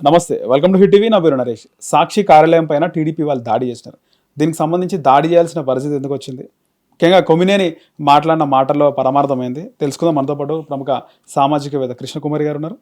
నమస్తే welcome to hit TV. నా పేరు నరేష్. సాక్షి కార్యాలయం పైన టీడీపీ వాళ్ళు దాడి చేసినారు. దీనికి సంబంధించి దాడి చేయాల్సిన పరిస్థితి ఎందుకు వచ్చింది? ముఖ్యంగా కొమ్మినేని మాట్లాడిన మాటల్లో పరమార్థమైంది. తెలుసుకుందాం మనతో పాటు ప్రముఖ సామాజికవేత్త కృష్ణకుమారి గారు ఉన్నారు.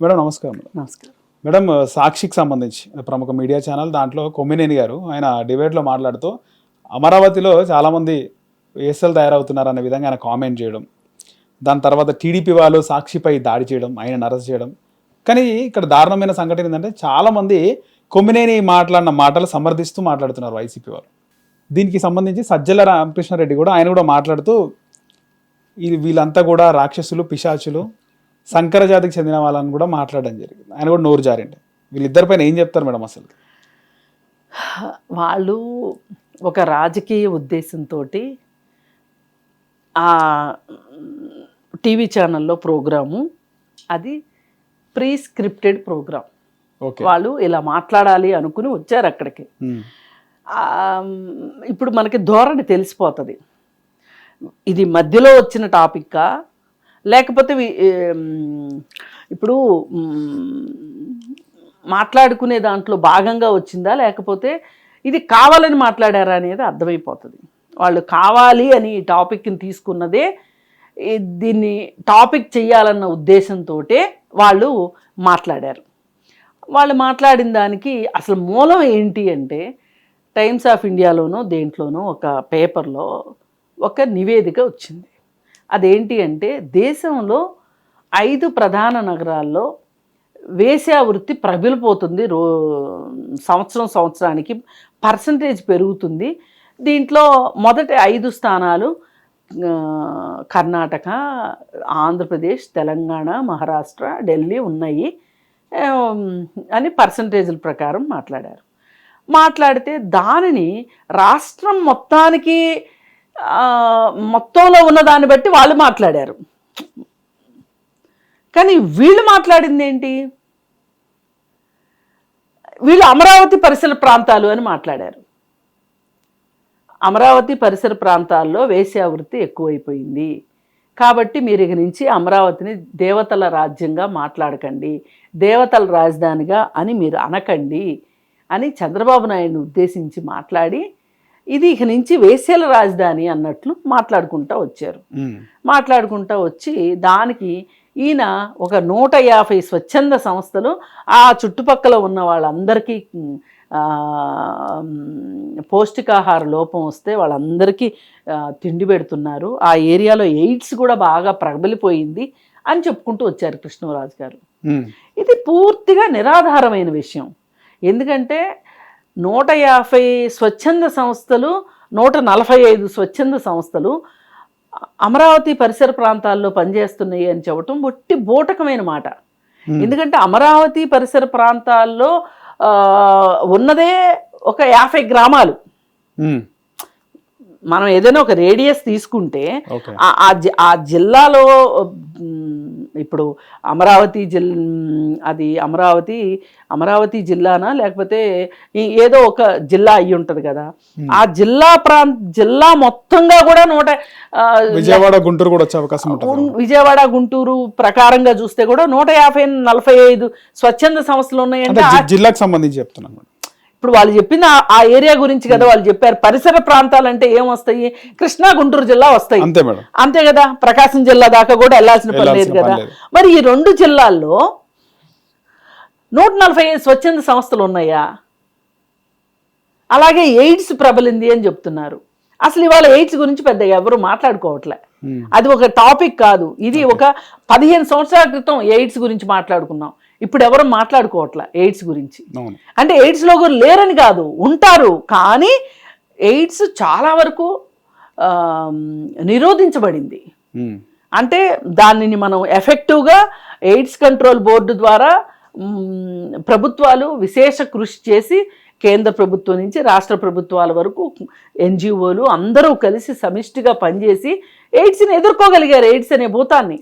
మేడం నమస్కారం. నమస్కారం. మేడం సాక్షికి సంబంధించి ప్రముఖ మీడియా ఛానల్ దాంట్లో కొమ్మినేని గారు ఆయన డిబేట్లో మాట్లాడుతూ అమరావతిలో చాలామంది వేసలు తయారవుతున్నారు అనే విధంగా ఆయన కామెంట్ చేయడం దాని తర్వాత టీడీపీ వాళ్ళు సాక్షిపై దాడి చేయడం ఆయన అరెస్ట్ చేయడం కానీ ఇక్కడ దారుణమైన సంఘటన ఏంటంటే చాలామంది కొమ్మినేని మాట్లాడిన మాటలు సమర్థిస్తూ మాట్లాడుతున్నారు వైసీపీ వాళ్ళు. దీనికి సంబంధించి సజ్జల రామకృష్ణారెడ్డి కూడా ఆయన కూడా మాట్లాడుతూ ఇది వీళ్ళంతా కూడా రాక్షసులు పిశాచులు శంకర జాతికి చెందిన వాళ్ళని కూడా మాట్లాడడం జరిగింది. ఆయన కూడా నోరు జారిండి వీళ్ళిద్దరిపైన ఏం చెప్తారు మేడం అసలు? వాళ్ళు ఒక రాజకీయ ఉద్దేశంతో ఆ టీవీ ఛానల్లో ప్రోగ్రాము అది ప్రీ స్క్రిప్టెడ్ ప్రోగ్రామ్ వాళ్ళు ఇలా మాట్లాడాలి అనుకుని వచ్చారు అక్కడికి. ఆ, ఇప్పుడు మనకి ధోరణి తెలిసిపోతుంది. ఇది మధ్యలో వచ్చిన టాపిక్కా? లేకపోతే ఇప్పుడు మాట్లాడుకునే దాంట్లో భాగంగా వచ్చిందా? లేకపోతే ఇది కావాలని మాట్లాడారా అనేది అర్థమైపోతుంది. వాళ్ళు కావాలి అని ఈ టాపిక్ని తీసుకున్నదే దీన్ని టాపిక్ చేయాలన్న ఉద్దేశంతో వాళ్ళు మాట్లాడారు. వాళ్ళు మాట్లాడిన దానికి అసలు మూలం ఏంటి అంటే టైమ్స్ ఆఫ్ ఇండియాలోనో దేంట్లోనో ఒక పేపర్లో ఒక నివేదిక వచ్చింది. అదేంటి అంటే దేశంలో ఐదు ప్రధాన నగరాల్లో వేశ్యావృత్తి ప్రబలిపోతుంది రో సంవత్సరం సంవత్సరానికి. పర్సంటేజ్ పెరుగుతుంది. దీంట్లో మొదటి ఐదు స్థానాలు కర్ణాటక ఆంధ్రప్రదేశ్ తెలంగాణ మహారాష్ట్ర ఢిల్లీ ఉన్నాయి. అని పర్సంటేజ్ల ప్రకారం మాట్లాడారు. మాట్లాడితే దానిని రాష్ట్రం మొత్తానికి మొత్తంలో ఉన్న దాన్ని బట్టి వాళ్ళు మాట్లాడారు. కానీ వీళ్ళు మాట్లాడింది ఏంటి వీళ్ళు అమరావతి పరిసర ప్రాంతాలు అని మాట్లాడారు. అమరావతి పరిసర ప్రాంతాల్లో వేశ్యావృత్తి ఎక్కువైపోయింది కాబట్టి మీరు ఇక నుంచి అమరావతిని దేవతల రాజ్యంగా మాట్లాడకండి దేవతల రాజధానిగా అని మీరు అనకండి అని చంద్రబాబు నాయుడిని ఉద్దేశించి మాట్లాడి ఇది ఇక నుంచి వేశ్యల రాజధాని అన్నట్లు మాట్లాడుకుంటూ వచ్చారు. మాట్లాడుకుంటూ వచ్చి దానికి ఈయన ఒక నూట యాభై స్వచ్ఛంద సంస్థలు ఆ చుట్టుపక్కల ఉన్న వాళ్ళందరికీ పౌష్టికాహార లోపం వస్తే వాళ్ళందరికీ తిండి పెడుతున్నారు. ఆ ఏరియాలో ఎయిడ్స్ కూడా బాగా ప్రబలిపోయింది అని చెప్పుకుంటూ వచ్చారు కృష్ణరాజు గారు. ఇది పూర్తిగా నిరాధారమైన విషయం. ఎందుకంటే నూట యాభై స్వచ్ఛంద సంస్థలు నూట నలభై ఐదు స్వచ్ఛంద సంస్థలు అమరావతి పరిసర ప్రాంతాల్లో పనిచేస్తున్నాయి అని చెప్పటం ఒట్టి బూటకమైన మాట. ఎందుకంటే అమరావతి పరిసర ప్రాంతాల్లో ఉన్నదే ఒక యాభై గ్రామాలు. మనం ఏదైనా ఒక రేడియస్ తీసుకుంటే ఆ- జిల్లాలో ఇప్పుడు అమరావతి జిల్ అది అమరావతి అమరావతి జిల్లానా? లేకపోతే ఈ- ఏదో ఒక జిల్లా అయి ఉంటది కదా. ఆ జిల్లా ప్రాంత జిల్లా మొత్తంగా కూడా నూట విజయవాడ గుంటూరు కూడా వచ్చే అవకాశం విజయవాడ గుంటూరు ప్రకారంగా చూస్తే కూడా నూట యాభై నలభై ఐదు స్వచ్ఛంద సంస్థలు ఉన్నాయంటే జిల్లాకు సంబంధించి చెప్తున్నాను. ఇప్పుడు వాళ్ళు చెప్పిన ఆ- ఏరియా గురించి కదా వాళ్ళు చెప్పారు. పరిసర ప్రాంతాలంటే ఏం వస్తాయి కృష్ణా గుంటూరు జిల్లా వస్తాయి. అంతే కదా? ప్రకాశం జిల్లా దాకా కూడా వెళ్ళాల్సిన పని లేదు కదా. మరి ఈ రెండు జిల్లాల్లో నూట నలభై ఐదు స్వచ్ఛంద సంస్థలు ఉన్నాయా? అలాగే ఎయిడ్స్ ప్రబలింది అని చెప్తున్నారు. అసలు ఇవాళ ఎయిడ్స్ గురించి పెద్దగా ఎవరు మాట్లాడుకోవట్లే. అది ఒక టాపిక్ కాదు. ఇది ఒక పదిహేను సంవత్సరాల క్రితం ఎయిడ్స్ గురించి మాట్లాడుకున్నాం. ఇప్పుడు ఎవరు మాట్లాడుకోవట్లే ఎయిడ్స్ గురించి. అంటే ఎయిడ్స్లో కూడా లేరని కాదు ఉంటారు. కానీ ఎయిడ్స్ చాలా వరకు నిరోధించబడింది. అంటే దానిని మనం ఎఫెక్టివ్గా ఎయిడ్స్ కంట్రోల్ బోర్డు ద్వారా ప్రభుత్వాలు విశేష కృషి చేసి కేంద్ర ప్రభుత్వం నుంచి రాష్ట్ర ప్రభుత్వాల వరకు ఎన్జిఓలు అందరూ కలిసి సమిష్టిగా పనిచేసి ఎయిడ్స్ని ఎదుర్కోగలిగారు ఎయిడ్స్ అనే భూతాన్ని.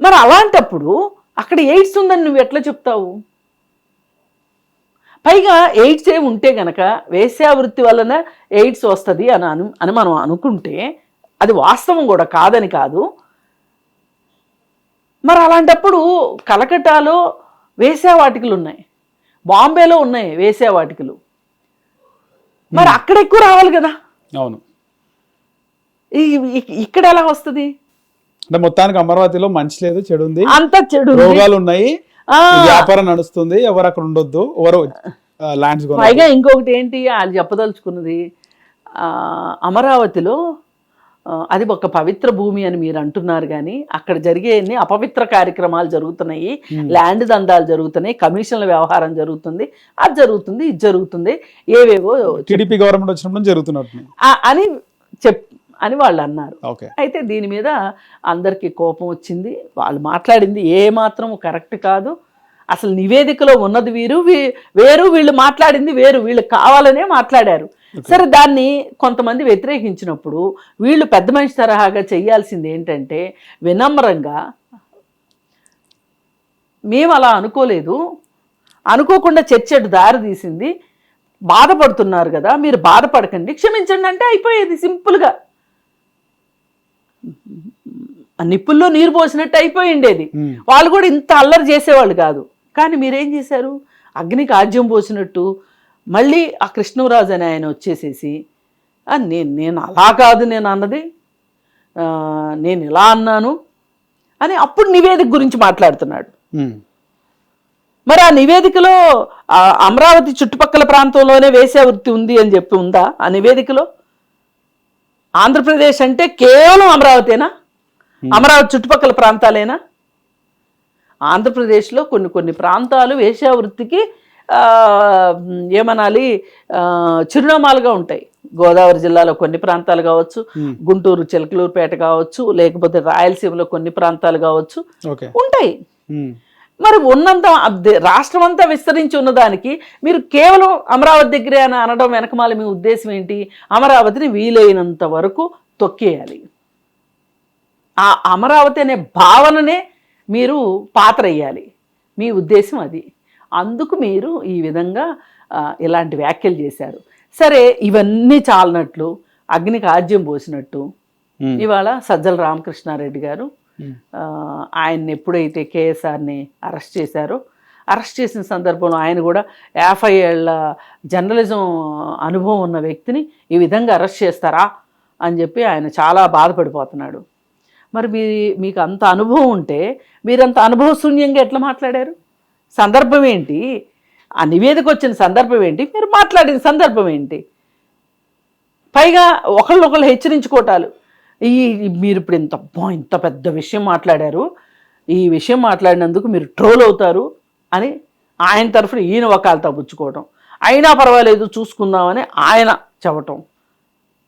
మరి అలాంటప్పుడు అక్కడ ఎయిడ్స్ ఉందని నువ్వు ఎట్లా చెప్తావు? పైగా ఎయిడ్స్ ఏ ఉంటే గనక వేశ్యావృత్తి వలన ఎయిడ్స్ వస్తుంది అని అను అని మనం అనుకుంటే అది వాస్తవం కూడా కాదని కాదు. మరి అలాంటప్పుడు కలకటాలో వేశ్యావాటికలు ఉన్నాయి. బాంబేలో ఉన్నాయి వేశ్యావాటికలు మరి అక్కడ ఎక్కువ రావాలి కదా. అవును. ఇక్కడ ఎలా వస్తుంది? అంటే మొత్తానికి అమరావతిలో మంచి లేదు చెడు ఉంది అంత చెడు. రోగాలు ఉన్నాయి వ్యాపారం నడుస్తుంది ఎవరు అక్కడ ఉండొద్దు ఎవరు ల్యాండ్స్ పైగా ఇంకొకటి ఏంటి వాళ్ళు చెప్పదలుచుకున్నది అమరావతిలో అది ఒక పవిత్ర భూమి అని మీరు అంటున్నారు కానీ అక్కడ జరిగే అన్ని అపవిత్ర కార్యక్రమాలు జరుగుతున్నాయి ల్యాండ్ దందాలు జరుగుతున్నాయి కమిషన్ల వ్యవహారం జరుగుతుంది అది జరుగుతుంది ఇది జరుగుతుంది ఏవేవో టీడీపీ గవర్నమెంట్ వచ్చినప్పుడు జరుగుతున్నట్టు. అని చెప్ అని వాళ్ళు అన్నారు. అయితే దీని మీద అందరికీ కోపం వచ్చింది. వాళ్ళు మాట్లాడింది ఏ మాత్రం కరెక్ట్ కాదు. అసలు నివేదికలో ఉన్నది వీరు వీ- వేరు వీళ్ళు మాట్లాడింది వేరు వీళ్ళు కావాలనే మాట్లాడారు. సరే దాన్ని కొంతమంది వ్యతిరేకించినప్పుడు వీళ్ళు పెద్ద మనిషి తరహాగా చేయాల్సింది ఏంటంటే వినమ్రంగా మేము అలా అనుకోలేదు. అనుకోకుండా చర్చడు దారి తీసింది. బాధపడుతున్నారు కదా మీరు బాధపడకండి. క్షమించండి అంటే అయిపోయేది సింపుల్గా. నిప్పుల్లో నీరు పోసినట్టు అయిపోయి ఉండేది. వాళ్ళు కూడా ఇంత అల్లరి చేసేవాళ్ళు కాదు. కానీ మీరేం చేశారు? అగ్నికి ఆజ్యం పోసినట్టు మళ్ళీ ఆ కృష్ణరాజు అని ఆయన వచ్చేసేసి "ఆ, నేను నేను అలా కాదు నేను అన్నది నేను ఇలా అన్నాను అని అప్పుడు నివేదిక గురించి మాట్లాడుతున్నాడు. మరి ఆ నివేదికలో అమరావతి చుట్టుపక్కల ప్రాంతంలోనే వేసే వృత్తి ఉంది అని చెప్పి ఉందా? ఆ నివేదికలో? ఆంధ్రప్రదేశ్ అంటే కేవలం అమరావతేనా అమరావతి చుట్టుపక్కల ప్రాంతాలేనా? ఆంధ్రప్రదేశ్లో కొన్ని కొన్ని ప్రాంతాలు వేశ్యావృత్తికి ఆ, ఏమనాలి చిరునామాలుగా ఉంటాయి. గోదావరి జిల్లాలో కొన్ని ప్రాంతాలు కావచ్చు గుంటూరు చిలకలూరుపేట కావచ్చు లేకపోతే రాయలసీమలో కొన్ని ప్రాంతాలు కావచ్చు ఉంటాయి. మరి ఉన్నంత రాష్ట్రం అంతా విస్తరించి ఉన్నదానికి మీరు కేవలం అమరావతి దగ్గరే అని అనడం వెనకమాల మీ ఉద్దేశం ఏంటి? అమరావతిని వీలైనంత వరకు తొక్కేయాలి. ఆ అమరావతి అనే భావననే మీరు పాత్ర వేయాలి మీ ఉద్దేశం అది. అందుకు మీరు ఈ విధంగా ఇలాంటి వ్యాఖ్యలు చేశారు. సరే ఇవన్నీ చాలనట్లు అగ్నికి ఆజ్యం పోసినట్టు. ఇవాళ సజ్జల రామకృష్ణారెడ్డి గారు ఆయన్ని ఎప్పుడైతే కేఎస్ఆర్ని అరెస్ట్ చేశారో అరెస్ట్ చేసిన సందర్భంలో ఆయన కూడా యాభై ఏళ్ళ జర్నలిజం అనుభవం ఉన్న వ్యక్తిని ఈ విధంగా అరెస్ట్ చేస్తారా అని చెప్పి ఆయన చాలా బాధపడిపోతున్నాడు. మరి మీ మీకు అంత అనుభవం ఉంటే మీరంత అనుభవశూన్యంగా ఎట్లా మాట్లాడారు? సందర్భం ఏంటి? ఆ నివేదిక వచ్చిన సందర్భం ఏంటి? మీరు మాట్లాడిన సందర్భం ఏంటి? పైగా ఒకళ్ళొకళ్ళు హెచ్చరించుకోవటాలు ఈ మీరు ఇప్పుడు ఇంత ఇంత పెద్ద విషయం మాట్లాడారు. ఈ విషయం మాట్లాడినందుకు మీరు ట్రోల్ అవుతారు అని ఆయన తరఫున ఈయన ఒకళ్ళతో పుచ్చుకోవటం అయినా పర్వాలేదు చూసుకుందామని ఆయన చెప్పటం.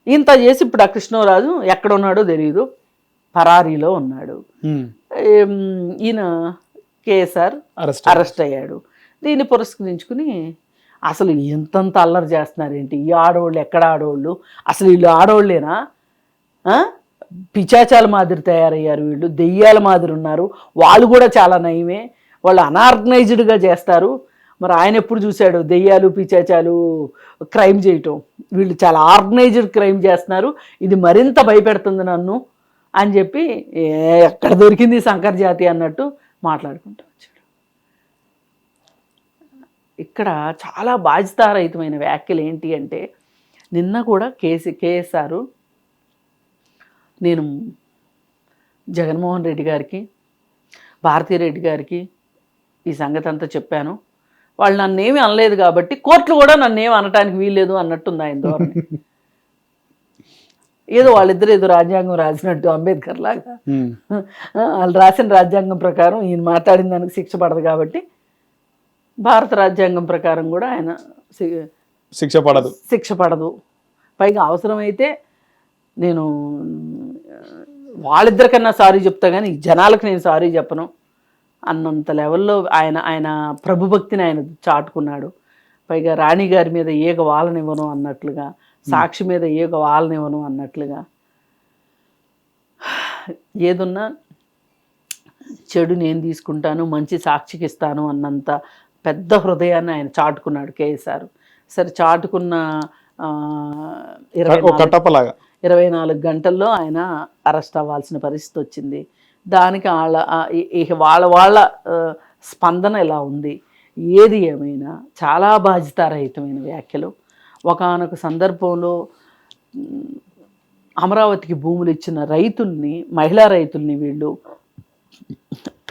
ఇంత చేసి ఇప్పుడు ఆ కృష్ణరాజు ఎక్కడ ఉన్నాడో తెలియదు పరారీలో ఉన్నాడు. ఈయన కేఎస్ఆర్ అరెస్ట్ అరెస్ట్ అయ్యాడు. దీన్ని పురస్కరించుకుని అసలు ఎంతంత అల్లరి చేస్తున్నారేంటి? ఈ ఆడవాళ్ళు ఎక్కడ ఆడవాళ్ళు అసలు వీళ్ళు ఆడవాళ్ళేనా? పిచాచాల మాదిరి తయారయ్యారు వీళ్ళు దెయ్యాల మాదిరి ఉన్నారు. వాళ్ళు కూడా చాలా నయమే. వాళ్ళు అనార్గనైజ్డ్గా చేస్తారు. మరి ఆయన ఎప్పుడు చూశాడు? దెయ్యాలు పిచాచాలు క్రైమ్ చేయటం. వీళ్ళు చాలా ఆర్గనైజ్డ్ క్రైమ్ చేస్తున్నారు. ఇది మరింత భయపెడుతుంది నన్ను. అని చెప్పి ఎక్కడ దొరికింది ఈ శంకర్ జాతి? అన్నట్టు మాట్లాడుకుంటూ వచ్చాడు. ఇక్కడ చాలా బాధ్యతారహితమైన వ్యాఖ్యలు ఏంటి అంటే నిన్న కూడా కేసీ కేఎస్ఆర్ నేను జగన్మోహన్ రెడ్డి గారికి భారతీరెడ్డి గారికి ఈ సంగతి అంతా చెప్పాను. వాళ్ళు నన్నేమి అనలేదు కాబట్టి కోర్టులు కూడా నన్నేమి అనటానికి వీల్లేదు అన్నట్టుంది ఆయన ధోరణి. ఏదో వాళ్ళిద్దరు ఏదో రాజ్యాంగం రాసినట్టు అంబేద్కర్ లాగా. వాళ్ళు రాసిన రాజ్యాంగం ప్రకారం ఈయన మాట్లాడిన దానికి శిక్ష పడదు కాబట్టి భారత రాజ్యాంగం ప్రకారం కూడా ఆయన శిక్ష పడదు. శిక్ష పడదు. పైగా అవసరమైతే నేను వాళ్ళిద్దరికన్నా సారీ చెప్తా కానీ జనాలకు నేను సారీ చెప్పను. అన్నంత లెవెల్లో ఆయన ఆయన ప్రభుభక్తిని ఆయన చాటుకున్నాడు. పైగా రాణి గారి మీద ఈగ వాలనివ్వను అన్నట్లుగా సాక్షి మీద ఈగ వాలనివ్వను అన్నట్లుగా. ఏదున్నా చెడు నేను తీసుకుంటాను మంచి సాక్షికి ఇస్తాను అన్నంత పెద్ద హృదయాన్ని ఆయన చాటుకున్నాడు కేఎస్ఆర్. సరే చాటుకున్న ఇరవై ఇరవై నాలుగు గంటల్లో ఆయన అరెస్ట్ అవ్వాల్సిన పరిస్థితి వచ్చింది. దానికి వాళ్ళ వాళ్ళ వాళ్ళ స్పందన ఎలా ఉంది? ఏది ఏమైనా చాలా బాధ్యతారహితమైన వ్యాఖ్యలు. ఒకానొక సందర్భంలో అమరావతికి భూములు ఇచ్చిన రైతుల్ని మహిళా రైతుల్ని వీళ్ళు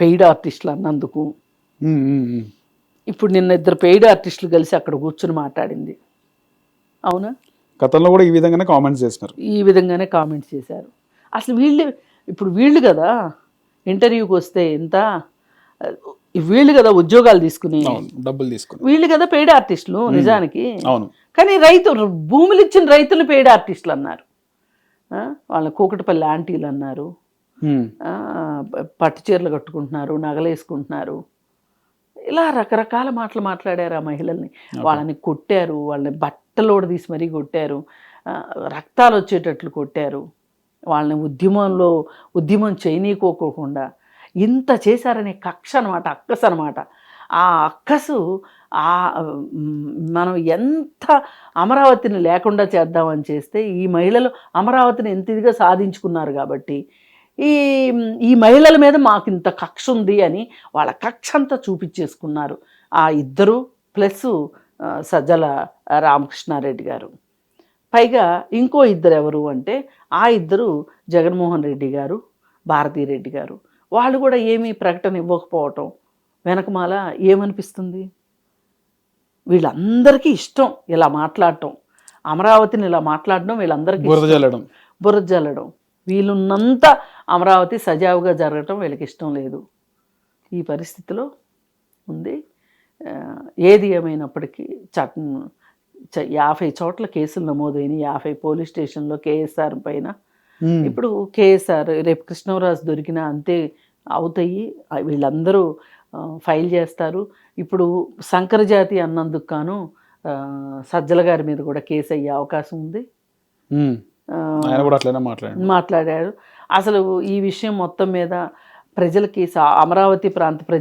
పెయిడ్ ఆర్టిస్టులు అన్నందుకు. ఇప్పుడు నిన్న ఇద్దరు పెయిడ్ ఆర్టిస్టులు కలిసి అక్కడ కూర్చుని మాట్లాడింది. అవునా? గతంలో కూడా ఈ విధంగానే కామెంట్స్ చేసినారు. ఈ విధంగానే కామెంట్స్ చేశారు. అసలు వీళ్ళు ఇప్పుడు వీళ్ళు కదా ఇంటర్వ్యూకి వస్తే ఎంత వీళ్ళు కదా ఉద్యోగాలు తీసుకుని డబ్బులు తీసుకుని. వీళ్ళు కదా పెయిడ్ ఆర్టిస్టులు నిజానికి. అవును. కానీ రైతు భూములు ఇచ్చిన రైతులు పెయిడ్ ఆర్టిస్టులు అన్నారు. వాళ్ళ కూకటిపల్లి ఆంటీలు అన్నారు. పట్టు చీరలు కట్టుకుంటున్నారు నగలేసుకుంటున్నారు. ఇలా రకరకాల మాటలు మాట్లాడారు ఆ మహిళల్ని. వాళ్ళని కొట్టారు వాళ్ళని బట్టలోడు తీసి మరీ కొట్టారు. రక్తాలు వచ్చేటట్లు కొట్టారు. వాళ్ళని ఉద్యమంలో ఉద్యమం చేయనీకోకోకుండా ఇంత చేశారనే కక్ష అనమాట అక్కస్ అనమాట ఆ అక్కసు మనం ఎంత అమరావతిని లేకుండా చేద్దామని చేస్తే ఈ మహిళలు అమరావతిని ఎంత ఇదిగా సాధించుకున్నారు కాబట్టి ఈ ఈ మహిళల మీద మాకు ఇంత కక్ష ఉంది అని వాళ్ళ కక్ష అంతా చూపించేసుకున్నారు ఆ ఇద్దరు ప్లస్ సజ్జల రామకృష్ణారెడ్డి గారు. పైగా ఇంకో ఇద్దరు ఎవరు అంటే ఆ ఇద్దరు జగన్మోహన్ రెడ్డి గారు భారతీరెడ్డి గారు. వాళ్ళు కూడా ఏమీ ప్రకటన ఇవ్వకపోవటం వెనకమాల ఏమనిపిస్తుంది? వీళ్ళందరికీ ఇష్టం ఇలా మాట్లాడటం. అమరావతిని ఇలా మాట్లాడడం వీళ్ళందరికీ బురద జల్లడం. బురద జల్లడం. వీలున్నంత అమరావతి సజావుగా జరగటం వీళ్ళకి ఇష్టం లేదు. ఈ పరిస్థితిలో ఉంది. ఏది ఏమైనప్పటికీ చట్ చ- యాభై చోట్ల కేసులు నమోదైన యాభై పోలీస్ స్టేషన్లో కేఎస్ఆర్ పైన. ఇప్పుడు కేఎస్ఆర్ రేపు కృష్ణరాజు దొరికినా అంతే అవుతాయి. వీళ్ళందరూ ఫైల్ చేస్తారు. ఇప్పుడు సంకరజాతి అన్నందుకు గాను సజ్జల గారి మీద కూడా కేసు అయ్యే అవకాశం ఉంది. ఆయన కూడా అట్లనే మాట్లాడారు. అసలు ఈ విషయం మొత్తం మీద ప్రజలకి అమరావతి ప్రాంత ప్రజ